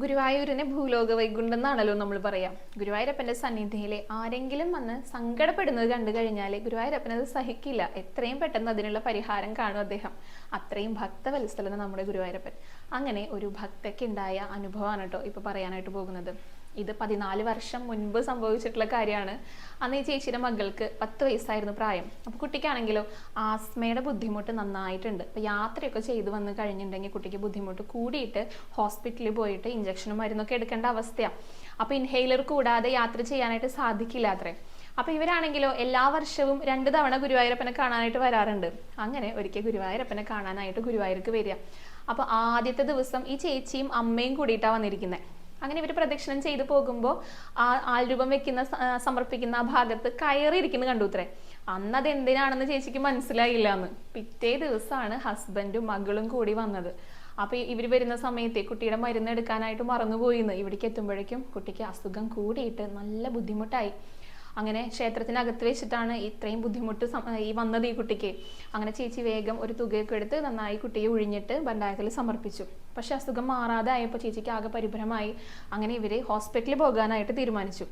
ഗുരുവായൂരിനെ ഭൂലോക വൈകുണ്ടെന്നാണല്ലോ നമ്മൾ പറയാം. ഗുരുവായൂരപ്പന്റെ സന്നിധിയിലെ ആരെങ്കിലും വന്ന് സങ്കടപ്പെടുന്നത് കണ്ടു കഴിഞ്ഞാൽ ഗുരുവായൂരപ്പൻ അത് സഹിക്കില്ല. എത്രയും പെട്ടെന്ന് അതിനുള്ള പരിഹാരം കാണും അദ്ദേഹം. അത്രയും ഭക്തവത്സലന നമ്മുടെ ഗുരുവായൂരപ്പൻ. അങ്ങനെ ഒരു ഭക്തയ്ക്ക് ഉണ്ടായ അനുഭവമാണ് കേട്ടോ ഇപ്പൊ പറയാനായിട്ട് പോകുന്നത്. ഇത് പതിനാല് വർഷം മുൻപ് സംഭവിച്ചിട്ടുള്ള കാര്യമാണ്. അന്ന് ഈ ചേച്ചിയുടെ മകൾക്ക് പത്ത് വയസ്സായിരുന്നു പ്രായം. അപ്പോൾ കുട്ടിക്കാണെങ്കിലോ ആസ്മയുടെ ബുദ്ധിമുട്ട് നന്നായിട്ടുണ്ട്. അപ്പോൾ യാത്രയൊക്കെ ചെയ്തു വന്ന് കഴിഞ്ഞിട്ടുണ്ടെങ്കിൽ കുട്ടിക്ക് ബുദ്ധിമുട്ട് കൂടിയിട്ട് ഹോസ്പിറ്റലിൽ പോയിട്ട് ഇഞ്ചക്ഷനും മരുന്നൊക്കെ എടുക്കേണ്ട അവസ്ഥയാണ് അപ്പോൾ ഇൻഹെയിലർ കൂടാതെ യാത്ര ചെയ്യാനായിട്ട് സാധിക്കില്ല അത്രേ. അപ്പോൾ ഇവരാണെങ്കിലോ എല്ലാ വർഷവും രണ്ട് തവണ ഗുരുവായൂരപ്പനെ കാണാനായിട്ട് വരാറുണ്ട്. അങ്ങനെ ഒരിക്കൽ ഗുരുവായൂരപ്പനെ കാണാനായിട്ട് ഗുരുവായൂർക്ക് വരിക. അപ്പൊ ആദ്യത്തെ ദിവസം ഈ ചേച്ചിയും അമ്മയും കൂടിയിട്ടാണ് വന്നിരിക്കുന്നത് അങ്ങനെ ഇവർ പ്രദക്ഷിണം ചെയ്തു പോകുമ്പോൾ ആ ആൽരൂപം വെക്കുന്ന സമർപ്പിക്കുന്ന ആ ഭാഗത്ത് കയറിയിരിക്കുന്നത് കണ്ടു ഇത്രേ അന്ന് അത് എന്തിനാണെന്ന് ചേച്ചിക്ക് മനസ്സിലായില്ല എന്ന് പിറ്റേ ദിവസമാണ് ഹസ്ബൻഡും മകളും കൂടി വന്നത്. അപ്പോൾ ഇവർ വരുന്ന സമയത്തെ കുട്ടിയുടെ മരുന്ന് എടുക്കാനായിട്ട് മറന്നുപോയിന്ന്. ഇവിടേക്ക് എത്തുമ്പോഴേക്കും കുട്ടിക്ക് അസുഖം കൂടിയിട്ട് നല്ല ബുദ്ധിമുട്ടായി. അങ്ങനെ ക്ഷേത്രത്തിനകത്ത് വെച്ചിട്ടാണ് ഇത്രയും ബുദ്ധിമുട്ട് ഈ വന്നത് ഈ കുട്ടിക്ക്. അങ്ങനെ ചേച്ചി വേഗം ഒരു തുകയൊക്കെ എടുത്ത് നന്നായി കുട്ടിയെ ഒഴിഞ്ഞിട്ട് ഭണ്ഡാരത്തിൽ സമർപ്പിച്ചു. പക്ഷെ അസുഖം മാറാതെ ആയപ്പോൾ ചേച്ചിക്ക് ആകെ പരിഭ്രമായി. അങ്ങനെ ഇവർ ഹോസ്പിറ്റലിൽ പോകാനായിട്ട് തീരുമാനിച്ചു.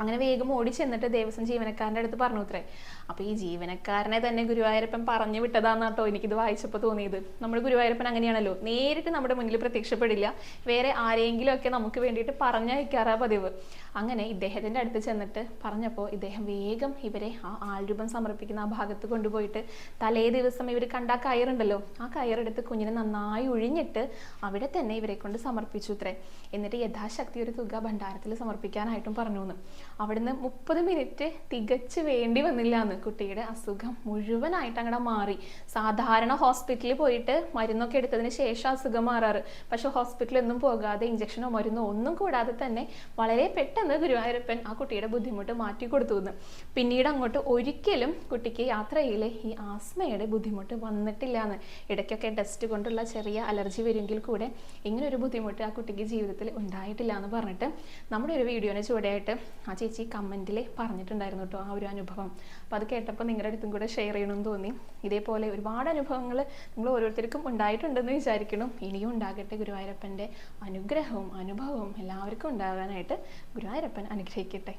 അങ്ങനെ വേഗം ഓടി ചെന്നിട്ട് ദേവസ്വം ജീവനക്കാരന്റെ അടുത്ത് പറഞ്ഞു അത്രേ അപ്പൊ ഈ ജീവനക്കാരനെ തന്നെ ഗുരുവായൂരപ്പൻ പറഞ്ഞു വിട്ടതാന്ന് കേട്ടോ എനിക്കിത് വായിച്ചപ്പോൾ തോന്നിയത്. നമ്മൾ ഗുരുവായൂരപ്പൻ അങ്ങനെയാണല്ലോ. നേരിട്ട് നമ്മുടെ മുന്നിൽ പ്രത്യക്ഷപ്പെടില്ല. വേറെ ആരെങ്കിലും ഒക്കെ നമുക്ക് വേണ്ടിയിട്ട് പറഞ്ഞയക്കാറാ പതിവ്. അങ്ങനെ ഇദ്ദേഹത്തിന്റെ അടുത്ത് ചെന്നിട്ട് പറഞ്ഞപ്പോൾ ഇദ്ദേഹം വേഗം ഇവരെ ആ ആൾരൂപം സമർപ്പിക്കുന്ന ആ ഭാഗത്ത് കൊണ്ടുപോയിട്ട് തലേ ദിവസം ഇവർ കണ്ട ആ കയറുണ്ടല്ലോ. ആ കയറെടുത്ത് കുഞ്ഞിനെ നന്നായി ഒഴിഞ്ഞിട്ട് അവിടെ തന്നെ ഇവരെ കൊണ്ട് സമർപ്പിച്ചു ഇത്രേ. എന്നിട്ട് യഥാശക്തി ഒരു തുക ഭണ്ഡാരത്തിൽ സമർപ്പിക്കാനായിട്ടും പറഞ്ഞു എന്ന് അവിടുന്ന് മുപ്പത് മിനിറ്റ് തികച്ച് വേണ്ടി വന്നില്ല എന്ന് കുട്ടിയുടെ അസുഖം മുഴുവനായിട്ട് അങ്ങനെ മാറി. സാധാരണ ഹോസ്പിറ്റലിൽ പോയിട്ട് മരുന്നൊക്കെ എടുത്തതിന് ശേഷം അസുഖം മാറാറ്. പക്ഷെ ഹോസ്പിറ്റലിൽ ഒന്നും പോകാതെ ഇഞ്ചക്ഷനോ മരുന്നോ ഒന്നും കൂടാതെ തന്നെ വളരെ പെട്ടെന്ന് ഗുരുവായൂരപ്പൻ ആ കുട്ടിയുടെ ബുദ്ധിമുട്ട് മാറ്റി കൊടുത്തു എന്ന് പിന്നീട് അങ്ങോട്ട് ഒരിക്കലും കുട്ടിക്ക് യാത്രയിലെ ഈ ആസ്മയുടെ ബുദ്ധിമുട്ട് വന്നിട്ടില്ല എന്ന് ഇടയ്ക്കൊക്കെ ടെസ്റ്റ് കൊണ്ടുള്ള ചെറിയ അലർജി വരുമെങ്കിൽ കൂടെ ഇങ്ങനൊരു ബുദ്ധിമുട്ട് ആ കുട്ടിക്ക് ജീവിതത്തിൽ ഉണ്ടായിട്ടില്ല എന്ന് പറഞ്ഞിട്ട് നമ്മുടെ ഒരു വീഡിയോനെ ചുവടെയായിട്ട് ആ ചേച്ചി കമന്റിൽ പറഞ്ഞിട്ടുണ്ടായിരുന്നു കേട്ടോ ആ ഒരു അനുഭവം. അപ്പോൾ അത് കേട്ടപ്പോൾ നിങ്ങളുടെ അടുത്തും കൂടെ ഷെയർ ചെയ്യണമെന്ന് തോന്നി. ഇതേപോലെ ഒരുപാട് അനുഭവങ്ങൾ നിങ്ങൾ ഓരോരുത്തർക്കും ഉണ്ടായിട്ടുണ്ടെന്ന് വിചാരിക്കണം ഇനിയും ഉണ്ടാകട്ടെ ഗുരുവായൂരപ്പന്റെ അനുഗ്രഹവും അനുഭവവും എല്ലാവർക്കും ഉണ്ടാകാനായിട്ട് ഗുരുവായൂരപ്പൻ അനുഗ്രഹിക്കട്ടെ.